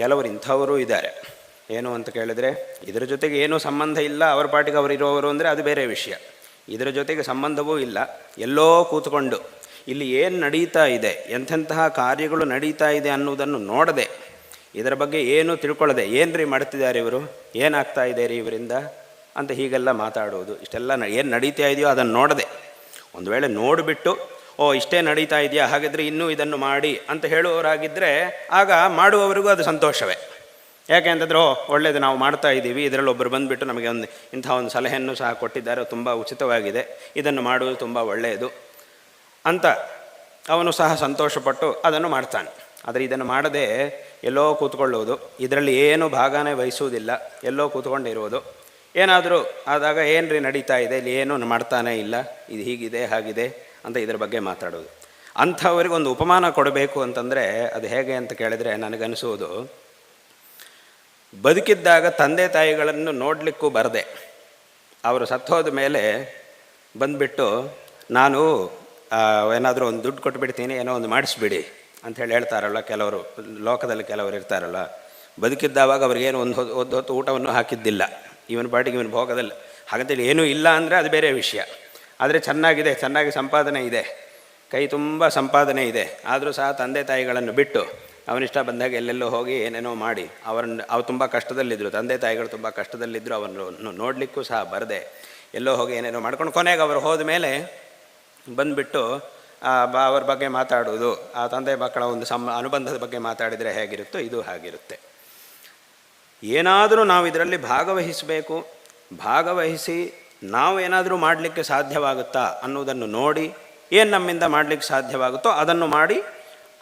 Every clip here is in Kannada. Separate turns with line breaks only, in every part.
ಕೆಲವರು ಇಂಥವರು ಇದ್ದಾರೆ. ಏನು ಅಂತ ಕೇಳಿದರೆ, ಇದರ ಜೊತೆಗೆ ಏನೂ ಸಂಬಂಧ ಇಲ್ಲ, ಅವ್ರ ಪಾಟಿಗೆ ಅವರು ಇರೋವರು ಅಂದರೆ ಅದು ಬೇರೆ ವಿಷಯ. ಇದರ ಜೊತೆಗೆ ಸಂಬಂಧವೂ ಇಲ್ಲ. ಎಲ್ಲೋ ಕೂತ್ಕೊಂಡು, ಇಲ್ಲಿ ಏನು ನಡೀತಾ ಇದೆ, ಎಂಥೆಂತಹ ಕಾರ್ಯಗಳು ನಡೀತಾ ಇದೆ ಅನ್ನೋದನ್ನು ನೋಡದೆ, ಇದರ ಬಗ್ಗೆ ಏನೂ ತಿಳ್ಕೊಳ್ಳದೆ ಏನು ರೀ ಮಾಡ್ತಿದ್ದಾರೆ ಇವರು? ಏನಾಗ್ತಾ ಇದೆ ರೀ ಇವರಿಂದ? ಅಂತ ಹೀಗೆಲ್ಲ ಮಾತಾಡುವುದು, ಇಷ್ಟೆಲ್ಲ ಏನು ನಡೀತಾ ಇದೆಯೋ ಅದನ್ನು ನೋಡದೆ, ಒಂದು ವೇಳೆ ನೋಡಿಬಿಟ್ಟು ಓ, ಇಷ್ಟೇ ನಡೀತಾ ಇದೆಯಾ? ಹಾಗಿದ್ರೆ ಇನ್ನೂ ಇದನ್ನು ಮಾಡಿ ಅಂತ ಹೇಳುವವರಾಗಿದ್ದರೆ ಆಗ ಮಾಡುವವರಿಗೂ ಅದು ಸಂತೋಷವೇ. ಯಾಕೆ ಅಂತಂದ್ರೆ, ಓ, ಒಳ್ಳೇದು ನಾವು ಮಾಡ್ತಾ ಇದ್ದೀವಿ. ಇದರಲ್ಲಿ ಒಬ್ಬರು ಬಂದುಬಿಟ್ಟು ನಮಗೆ ಒಂದು, ಇಂಥ ಒಂದು ಸಲಹೆಯನ್ನು ಸಹ ಕೊಟ್ಟಿದ್ದಾರೆ. ತುಂಬ ಉಚಿತವಾಗಿದೆ. ಇದನ್ನು ಮಾಡುವುದು ತುಂಬ ಒಳ್ಳೆಯದು ಅಂತ ಅವನು ಸಹ ಸಂತೋಷಪಟ್ಟು ಅದನ್ನು ಮಾಡ್ತಾನೆ. ಆದರೆ ಇದನ್ನು ಮಾಡದೆ ಎಲ್ಲೋ ಕೂತ್ಕೊಳ್ಳುವುದು ಇದರಲ್ಲಿ ಏನು ಭಾಗನೇ ವಹಿಸುವುದಿಲ್ಲ. ಎಲ್ಲೋ ಕೂತ್ಕೊಂಡಿರುವುದು ಏನಾದರೂ ಆದಾಗ ಏನು ರೀ ನಡೀತಾ ಇದೆ? ಇಲ್ಲಿ ಏನೂ ಮಾಡ್ತಾನೇ ಇಲ್ಲ? ಇದು ಹೀಗಿದೆ, ಹಾಗಿದೆ. ಅಂತ ಇದರ ಬಗ್ಗೆ ಮಾತಾಡೋದು. ಅಂಥವರಿಗೆ ಒಂದು ಉಪಮಾನ ಕೊಡಬೇಕು ಅಂತಂದರೆ ಅದು ಹೇಗೆ ಅಂತ ಕೇಳಿದರೆ ನನಗನ್ನಿಸುವುದು ಬದುಕಿದ್ದಾಗ ತಂದೆ ತಾಯಿಗಳನ್ನು ನೋಡಲಿಕ್ಕೂ ಬರದೆ ಅವರು ಸತ್ತೋದ ಮೇಲೆ ಬಂದುಬಿಟ್ಟು, ನಾನು ಏನಾದರೂ ಒಂದು ದುಡ್ಡು ಕೊಟ್ಬಿಡ್ತೀನಿ, ಏನೋ ಒಂದು ಮಾಡಿಸ್ಬಿಡಿ ಅಂಥೇಳಿ ಹೇಳ್ತಾರಲ್ಲ ಕೆಲವರು, ಲೋಕದಲ್ಲಿ ಕೆಲವರು ಇರ್ತಾರಲ್ಲ, ಬದುಕಿದ್ದಾವಾಗ ಅವ್ರಿಗೇನು ಒಂದು ಹೊತ್ತು ಒಂದು ಹೊತ್ತು ಊಟವನ್ನು ಹಾಕಿದ್ದಿಲ್ಲ. ಇವನ ಪಾಟಿಗೆ ಇವನ ಭೋಗದಲ್ಲಿ ಹಾಗಂತೇಳಿ ಏನೂ ಇಲ್ಲ ಅಂದರೆ ಅದು ಬೇರೆ ವಿಷಯ. ಆದರೆ ಚೆನ್ನಾಗಿದೆ, ಚೆನ್ನಾಗಿ ಸಂಪಾದನೆ ಇದೆ. ಕೈ ತುಂಬ ಸಂಪಾದನೆ ಇದೆ. ಆದರೂ ಸಹ ತಂದೆ ತಾಯಿಗಳನ್ನು ಬಿಟ್ಟು ಅವನಿಷ್ಟ ಬಂದಾಗ ಎಲ್ಲೆಲ್ಲೋ ಹೋಗಿ ಏನೇನೋ ಮಾಡಿ ಅವರನ್ನು ಅವ್ರು ತುಂಬ ಕಷ್ಟದಲ್ಲಿದ್ದರು ತಂದೆ ತಾಯಿಗಳು ತುಂಬ ಕಷ್ಟದಲ್ಲಿದ್ದರು ಅವರನ್ನು ನೋಡಲಿಕ್ಕೂ ಸಹ ಬರದೆ. ಎಲ್ಲೋ ಹೋಗಿ ಏನೇನೋ ಮಾಡ್ಕೊಂಡು ಕೊನೆಗೆ ಅವರು ಹೋದ ಮೇಲೆ ಬಂದುಬಿಟ್ಟು ಅವ್ರ ಬಗ್ಗೆ ಮಾತಾಡುವುದು. ಆ ತಂದೆ ಮಕ್ಕಳ ಒಂದು ಸಂ ಅನುಬಂಧದ ಬಗ್ಗೆ ಮಾತಾಡಿದರೆ ಹೇಗಿರುತ್ತೋ ಇದು ಹಾಗಿರುತ್ತೆ. ಏನಾದರೂ ನಾವು ಇದರಲ್ಲಿ ಭಾಗವಹಿಸಬೇಕು. ಭಾಗವಹಿಸಿ ನಾವು ಏನಾದರೂ ಮಾಡಲಿಕ್ಕೆ ಸಾಧ್ಯವಾಗುತ್ತಾ ಅನ್ನೋದನ್ನು ನೋಡಿ ಏನು ನಮ್ಮಿಂದ ಮಾಡಲಿಕ್ಕೆ ಸಾಧ್ಯವಾಗುತ್ತೋ ಅದನ್ನು ಮಾಡಿ,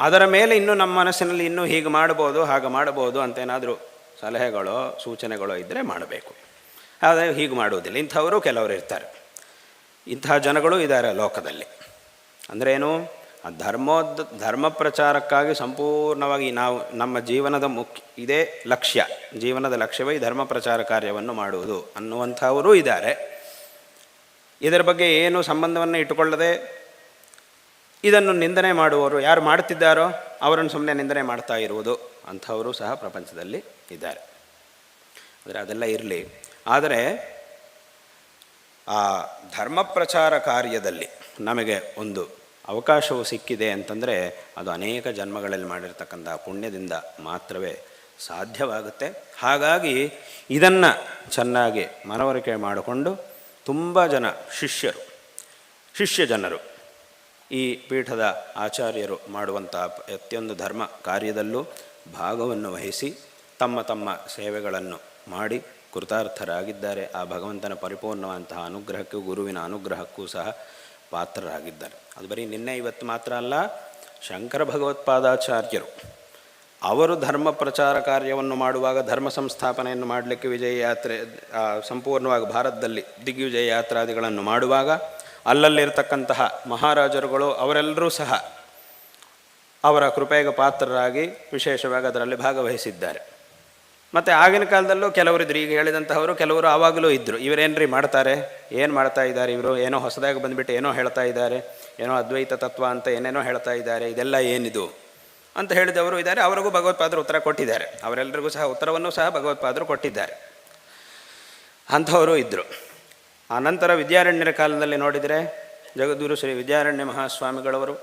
ಅದರ ಮೇಲೆ ಇನ್ನೂ ನಮ್ಮ ಮನಸ್ಸಿನಲ್ಲಿ ಇನ್ನೂ ಹೀಗೆ ಮಾಡ್ಬೋದು ಹಾಗೆ ಮಾಡ್ಬೋದು ಅಂತೇನಾದರೂ ಸಲಹೆಗಳೋ ಸೂಚನೆಗಳೋ ಇದ್ದರೆ ಮಾಡಬೇಕು. ಆದರೆ ಹೀಗೆ ಮಾಡುವುದಿಲ್ಲ. ಇಂಥವರು ಕೆಲವರು ಇರ್ತಾರೆ. ಇಂತಹ ಜನಗಳು ಇದ್ದಾರೆ ಲೋಕದಲ್ಲಿ. ಅಂದ್ರೇನು? ಆ ಧರ್ಮೋದ್, ಧರ್ಮ ಪ್ರಚಾರಕ್ಕಾಗಿ ಸಂಪೂರ್ಣವಾಗಿ ನಾವು, ನಮ್ಮ ಜೀವನದ ಮುಖ್ಯ, ಇದೇ ಲಕ್ಷ್ಯ. ಜೀವನದ ಲಕ್ಷ್ಯವೇ ಧರ್ಮ ಪ್ರಚಾರ ಕಾರ್ಯವನ್ನು ಮಾಡುವುದು ಅನ್ನುವಂಥವರೂ ಇದ್ದಾರೆ. ಇದರ ಬಗ್ಗೆ ಏನು ಸಂಬಂಧವನ್ನು ಇಟ್ಟುಕೊಳ್ಳದೆ ಇದನ್ನು ನಿಂದನೆ ಮಾಡುವವರು ಯಾರು ಮಾಡ್ತಿದ್ದಾರೋ ಅವರನ್ನು ಸುಮ್ಮನೆ ನಿಂದನೆ ಮಾಡ್ತಾ ಇರುವುದು ಅಂಥವರು ಸಹ ಪ್ರಪಂಚದಲ್ಲಿ ಇದ್ದಾರೆ. ಅಂದರೆ ಅದೆಲ್ಲ ಇರಲಿ. ಆದರೆ ಆ ಧರ್ಮ ಪ್ರಚಾರ ಕಾರ್ಯದಲ್ಲಿ ನಮಗೆ ಒಂದು ಅವಕಾಶವು ಸಿಕ್ಕಿದೆ ಅಂತಂದರೆ ಅದು ಅನೇಕ ಜನ್ಮಗಳಲ್ಲಿ ಮಾಡಿರ್ತಕ್ಕಂಥ ಪುಣ್ಯದಿಂದ ಮಾತ್ರವೇ ಸಾಧ್ಯವಾಗುತ್ತೆ. ಹಾಗಾಗಿ ಇದನ್ನು ಚೆನ್ನಾಗಿ ಮನವರಿಕೆ ಮಾಡಿಕೊಂಡು ತುಂಬ ಜನ ಶಿಷ್ಯರು ಶಿಷ್ಯ ಜನರು ಈ ಪೀಠದ ಆಚಾರ್ಯರು ಮಾಡುವಂಥ ಪ್ರತಿಯೊಂದು ಧರ್ಮ ಕಾರ್ಯದಲ್ಲೂ ಭಾಗವನ್ನು ವಹಿಸಿ ತಮ್ಮ ತಮ್ಮ ಸೇವೆಗಳನ್ನು ಮಾಡಿ ಕೃತಾರ್ಥರಾಗಿದ್ದಾರೆ. ಆ ಭಗವಂತನ ಪರಿಪೂರ್ಣವಂತಹ ಅನುಗ್ರಹಕ್ಕೂ, ಗುರುವಿನ ಅನುಗ್ರಹಕ್ಕೂ ಸಹ ಪಾತ್ರರಾಗಿದ್ದಾರೆ. ಅದು ಬರೀ ನಿನ್ನೆ ಇವತ್ತು ಮಾತ್ರ ಅಲ್ಲ, ಶಂಕರ ಭಗವತ್ಪಾದಾಚಾರ್ಯರು ಅವರು ಧರ್ಮ ಪ್ರಚಾರ ಕಾರ್ಯವನ್ನು ಮಾಡುವಾಗ ಧರ್ಮ ಸಂಸ್ಥಾಪನೆಯನ್ನು ಮಾಡಲಿಕ್ಕೆ ವಿಜಯ ಯಾತ್ರೆ ಸಂಪೂರ್ಣವಾಗಿ ಭಾರತದಲ್ಲಿ ದಿಗ್ವಿಜಯ ಯಾತ್ರಾದಿಗಳನ್ನು ಮಾಡುವಾಗ ಅಲ್ಲಲ್ಲಿರ್ತಕ್ಕಂತಹ ಮಹಾರಾಜರುಗಳು ಅವರೆಲ್ಲರೂ ಸಹ ಅವರ ಕೃಪೆಗೆ ಪಾತ್ರರಾಗಿ ವಿಶೇಷವಾಗಿ ಅದರಲ್ಲಿ ಭಾಗವಹಿಸಿದ್ದಾರೆ. ಮತ್ತು ಆಗಿನ ಕಾಲದಲ್ಲೂ ಕೆಲವರಿದ್ರು ಈಗ ಹೇಳಿದಂತಹವರು ಕೆಲವರು ಆವಾಗಲೂ ಇದ್ದರು ಇವರೇನ್ರಿ ಮಾಡ್ತಾರೆ? ಏನು ಮಾಡ್ತಾ ಇದ್ದಾರೆ ಇವರು? ಏನೋ ಹೊಸದಾಗಿ ಬಂದುಬಿಟ್ಟು ಏನೋ ಹೇಳ್ತಾ ಇದ್ದಾರೆ, ಏನೋ ಅದ್ವೈತ ತತ್ವ ಅಂತ ಏನೇನೋ ಹೇಳ್ತಾ ಇದ್ದಾರೆ, ಇದೆಲ್ಲ ಏನಿದು? ಅಂತ ಹೇಳಿದವರು ಇದ್ದಾರೆ. ಅವರಿಗೂ ಭಗವತ್ಪಾದರು ಉತ್ತರ ಕೊಟ್ಟಿದ್ದಾರೆ. ಅವರೆಲ್ಲರಿಗೂ ಸಹ ಉತ್ತರವನ್ನು ಸಹ ಭಗವತ್ಪಾದರು ಕೊಟ್ಟಿದ್ದಾರೆ. ಅಂಥವರು ಇದ್ದರು ಆನಂತರ ನಂತರ ವಿದ್ಯಾರಣ್ಯರ ಕಾಲದಲ್ಲಿ ನೋಡಿದರೆ ಜಗದ್ಗುರು ಶ್ರೀ ವಿದ್ಯಾರಣ್ಯ ಮಹಾಸ್ವಾಮಿಗಳವರು,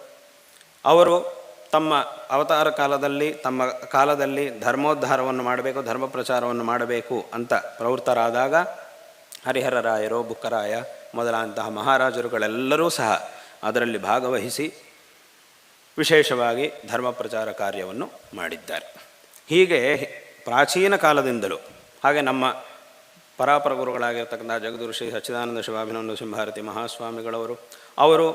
ಅವರು ತಮ್ಮ ಅವತಾರ ಕಾಲದಲ್ಲಿ, ತಮ್ಮ ಕಾಲದಲ್ಲಿ ಧರ್ಮೋದ್ಧಾರವನ್ನು ಮಾಡಬೇಕು ಧರ್ಮ ಪ್ರಚಾರವನ್ನು ಮಾಡಬೇಕು ಅಂತ ಪ್ರವೃತ್ತರಾದಾಗ ಹರಿಹರರಾಯರು, ಬುಕ್ಕರಾಯ ಮೊದಲಾದಂತಹ ಮಹಾರಾಜರುಗಳೆಲ್ಲರೂ ಸಹ ಅದರಲ್ಲಿ ಭಾಗವಹಿಸಿ ವಿಶೇಷವಾಗಿ ಧರ್ಮ ಪ್ರಚಾರ ಕಾರ್ಯವನ್ನು ಮಾಡಿದ್ದಾರೆ. ಹೀಗೆ ಪ್ರಾಚೀನ ಕಾಲದಿಂದಲೂ ಹಾಗೆ ನಮ್ಮ ಪರಾಪರ ಗುರುಗಳಾಗಿರ್ತಕ್ಕಂಥ ಜಗದ್ಗುರು ಶ್ರೀ ಸಚ್ಚಿದಾನಂದ ಶಿವಾಭಿನಂದ ಸಿಂಹಾರತಿ ಮಹಾಸ್ವಾಮಿಗಳವರು, ಅವರು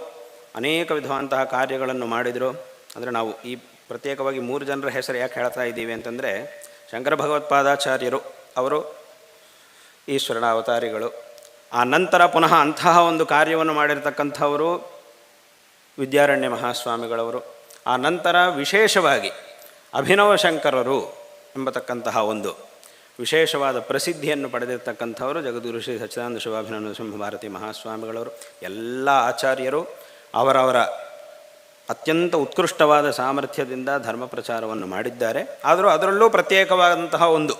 ಅನೇಕ ವಿಧವಂತಹ ಕಾರ್ಯಗಳನ್ನು ಮಾಡಿದರು. ಅಂದರೆ ನಾವು ಈ ಪ್ರತ್ಯೇಕವಾಗಿ ಮೂರು ಜನರ ಹೆಸರು ಯಾಕೆ ಹೇಳ್ತಾ ಇದ್ದೀವಿ ಅಂತಂದರೆ, ಶಂಕರ ಭಗವತ್ಪಾದಾಚಾರ್ಯರು, ಅವರು ಈಶ್ವರನ ಅವತಾರಿಗಳು. ಆ ನಂತರ ಪುನಃ ಅಂತಹ ಒಂದು ಕಾರ್ಯವನ್ನು ಮಾಡಿರ್ತಕ್ಕಂಥವರು ವಿದ್ಯಾರಣ್ಯ ಮಹಾಸ್ವಾಮಿಗಳವರು. ಆ ನಂತರ ವಿಶೇಷವಾಗಿ ಅಭಿನವ ಶಂಕರರು ಎಂಬತಕ್ಕಂತಹ ಒಂದು ವಿಶೇಷವಾದ ಪ್ರಸಿದ್ಧಿಯನ್ನು ಪಡೆದಿರ್ತಕ್ಕಂಥವರು ಜಗದ್ಗುರು ಶ್ರೀ ಸಚ್ಚಿದಾನಂದ ಶಿವಾಭಿನಂದ ಸಿಂಹಭಾರತಿ ಮಹಾಸ್ವಾಮಿಗಳವರು. ಎಲ್ಲ ಆಚಾರ್ಯರು ಅವರವರ ಅತ್ಯಂತ ಉತ್ಕೃಷ್ಟವಾದ ಸಾಮರ್ಥ್ಯದಿಂದ ಧರ್ಮ ಪ್ರಚಾರವನ್ನು ಮಾಡಿದ್ದಾರೆ. ಆದರೂ ಅದರಲ್ಲೂ ಪ್ರತ್ಯೇಕವಾದಂತಹ ಒಂದು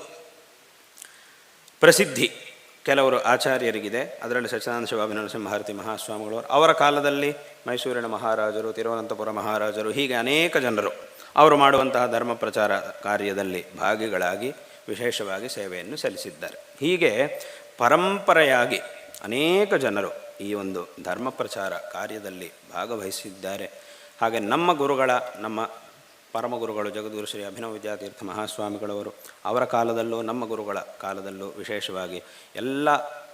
ಪ್ರಸಿದ್ಧಿ ಕೆಲವರು ಆಚಾರ್ಯರಿಗಿದೆ. ಅದರಲ್ಲಿ ಸಚ್ಚಿದಾನಂದ ಶಿವಾಭಿ ನರಸಿಂಹಾರತಿ ಮಹಾಸ್ವಾಮಿಗಳು. ಅವರ ಕಾಲದಲ್ಲಿ ಮೈಸೂರಿನ ಮಹಾರಾಜರು, ತಿರುವನಂತಪುರ ಮಹಾರಾಜರು, ಹೀಗೆ ಅನೇಕ ಜನರು ಅವರು ಮಾಡುವಂತಹ ಧರ್ಮ ಪ್ರಚಾರ ಕಾರ್ಯದಲ್ಲಿ ಭಾಗಿಗಳಾಗಿ ವಿಶೇಷವಾಗಿ ಸೇವೆಯನ್ನು ಸಲ್ಲಿಸಿದ್ದಾರೆ. ಹೀಗೆ ಪರಂಪರೆಯಾಗಿ ಅನೇಕ ಜನರು ಈ ಒಂದು ಧರ್ಮ ಪ್ರಚಾರ ಕಾರ್ಯದಲ್ಲಿ ಭಾಗವಹಿಸಿದ್ದಾರೆ. ಹಾಗೆ ನಮ್ಮ ಗುರುಗಳ, ನಮ್ಮ ಪರಮ ಗುರುಗಳು ಜಗದ್ಗುರು ಶ್ರೀ ಅಭಿನವ ವಿದ್ಯಾತೀರ್ಥ ಮಹಾಸ್ವಾಮಿಗಳವರು, ಅವರ ಕಾಲದಲ್ಲೂ, ನಮ್ಮ ಗುರುಗಳ ಕಾಲದಲ್ಲೂ ವಿಶೇಷವಾಗಿ ಎಲ್ಲ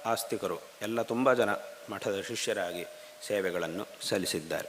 ಆಸ್ತಿಕರು, ಎಲ್ಲ ತುಂಬ ಜನ ಮಠದ ಶಿಷ್ಯರಾಗಿ ಸೇವೆಗಳನ್ನು ಸಲ್ಲಿಸಿದ್ದಾರೆ.